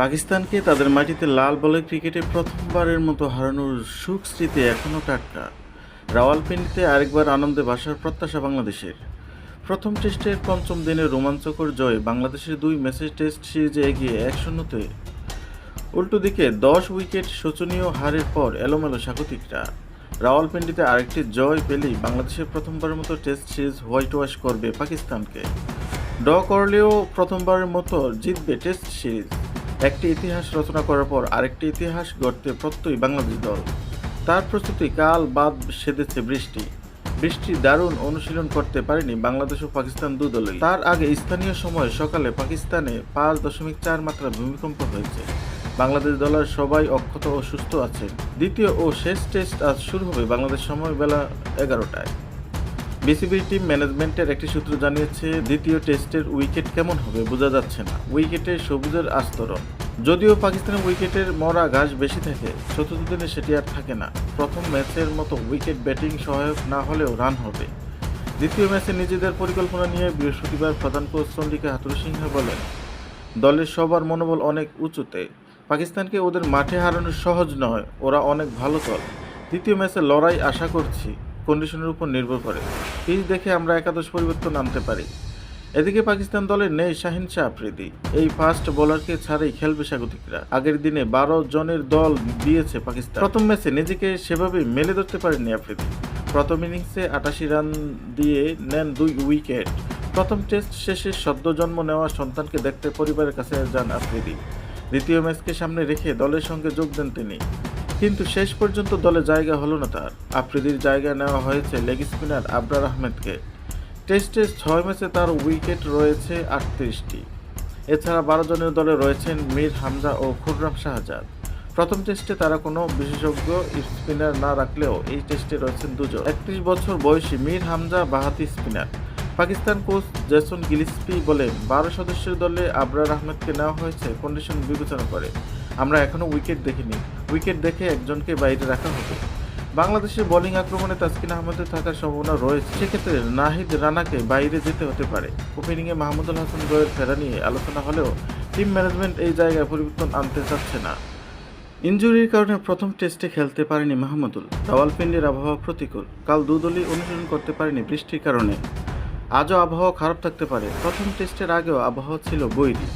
পাকিস্তানকে তাদের মাটিতে লাল বলে ক্রিকেটে প্রথমবারের মতো হারানোর সুখ স্মৃতি এখনও টাটকা। রাওয়ালপিন্ডিতে আরেকবার আনন্দে ভাসার প্রত্যাশা বাংলাদেশের। প্রথম টেস্টের পঞ্চম দিনে রোমাঞ্চকর জয় বাংলাদেশের দুই ম্যাচের টেস্ট সিরিজে এগিয়ে এক শূন্যতে উল্টো দিকে দশ উইকেট শোচনীয় হারের পর এলোমেলো স্বাগতিকরা। রাওয়ালপিন্ডিতে আরেকটি জয় পেলেই বাংলাদেশের প্রথমবারের মতো টেস্ট সিরিজ হোয়াইট ওয়াশ করবে পাকিস্তানকে। ড করলেও প্রথমবারের মতো জিতবে টেস্ট সিরিজ। একটি ইতিহাস রচনা করার পর আরেকটি ইতিহাস গড়তে প্রত্যয়ী বাংলাদেশ দল। তার প্রস্তুতি কাল বাদ সেধেছে বৃষ্টি। বৃষ্টি দারুণ অনুশীলন করতে পারেনি বাংলাদেশ ও পাকিস্তান দু দলই। তার আগে স্থানীয় সময় সকালে পাকিস্তানে পাঁচ দশমিক চার মাত্রা ভূমিকম্প হয়েছে। বাংলাদেশ দলের সবাই অক্ষত ও সুস্থ আছেন দ্বিতীয় ও শেষ টেস্ট আজ শুরু হবে বাংলাদেশ সময় বেলা এগারোটায়। বিসিবির টিম ম্যানেজমেন্টের একটি সূত্র জানিয়েছে, দ্বিতীয় টেস্টের উইকেট কেমন হবে বোঝা যাচ্ছে না। উইকেটে সবুজের আস্তরণ। যদিও পাকিস্তানের উইকেটের মরা ঘাস বেশি থাকে, চতুর্থ দিনে সেটি আর থাকে না। প্রথম ম্যাচের মতো উইকেট ব্যাটিং সহায়ক না হলেও রান হবে। দ্বিতীয় ম্যাচে নিজেদের পরিকল্পনা নিয়ে বৃহস্পতিবার প্রধান কোচ চন্দ্রিকা হাতুরু সিংহা বলেন, দলের সবার মনোবল অনেক উঁচুতে। পাকিস্তানকে ওদের মাঠে হারানো সহজ নয়, ওরা অনেক ভালো দল। দ্বিতীয় ম্যাচে লড়াই আশা করছি। কন্ডিশনের উপর নির্ভর করে। পিচ দেখে আমরা একাদশ পরিবর্তন আনতে পারি। এদিকে পাকিস্তান দলের নেই শাহিন শাহ আফ্রিদি। এই ফাস্ট বোলারকে ছাড়াই খেলবে স্বাগতিকরা। আগের দিনে বারো জনের দল দিয়েছে পাকিস্তান। প্রথম ম্যাচে নিজেকে সেভাবে মেলে ধরতে পারেনি আফ্রিদি। প্রথম ইনিংসে আটাশি রান দিয়ে নেন দুই উইকেট। প্রথম টেস্ট শেষে সদ্য জন্ম নেওয়া সন্তানকে দেখতে পরিবারের কাছে যান আফ্রিদি। দ্বিতীয় ম্যাচকে সামনে রেখে দলের সঙ্গে যোগ দেন তিনি। কিন্তু শেষ পর্যন্ত দলে জায়গা হলো না তার। আফ্রিদির জায়গা নেওয়া হয়েছে লেগ স্পিনার আবরার আহমেদকে। টেস্টে ছয় ম্যাচে তার উইকেট রয়েছে আটত্রিশটি। এছাড়া বারো জনের দলে রয়েছেন মীর হামজা ও খুররাম শাহজাদ। প্রথম টেস্টে তারা কোনো বিশেষজ্ঞ স্পিনার না রাখলেও এই টেস্টে রয়েছেন দুজন। একত্রিশ বছর বয়সী Mir Hamza বাহাতি spinner. Pakistan coach Jason Gillespie বলেন বারো সদস্যের দলে আবরার আহমেদকে নেওয়া হয়েছে, কন্ডিশন বিবেচনা করে। আমরা এখনও উইকেট দেখিনি। উইকেট দেখে একজনকে বাইরে রাখা হবে বাংলাদেশের বোলিং আক্রমণে তাসকিন আহমেদের থাকার সম্ভাবনা রয়েছে। সেক্ষেত্রে নাহিদ রানাকে বাইরে যেতে হতে পারে। ওপেনিংয়ে মাহমুদুল হাসান জয়ের ফেরা নিয়ে আলোচনা হলেও টিম ম্যানেজমেন্ট এই জায়গায় পরিবর্তন আনতে চাচ্ছে না। ইনজুরির কারণে প্রথম টেস্টে খেলতে পারেনি মাহমুদুল। রাওয়ালপিন্ডির আবহাওয়া প্রতিকূল। কাল দুদলই অনুশীলন করতে পারেনি বৃষ্টির কারণে। আজও আবহাওয়া খারাপ থাকতে পারে। প্রথম টেস্টের আগেও আবহাওয়া ছিল বৈরী।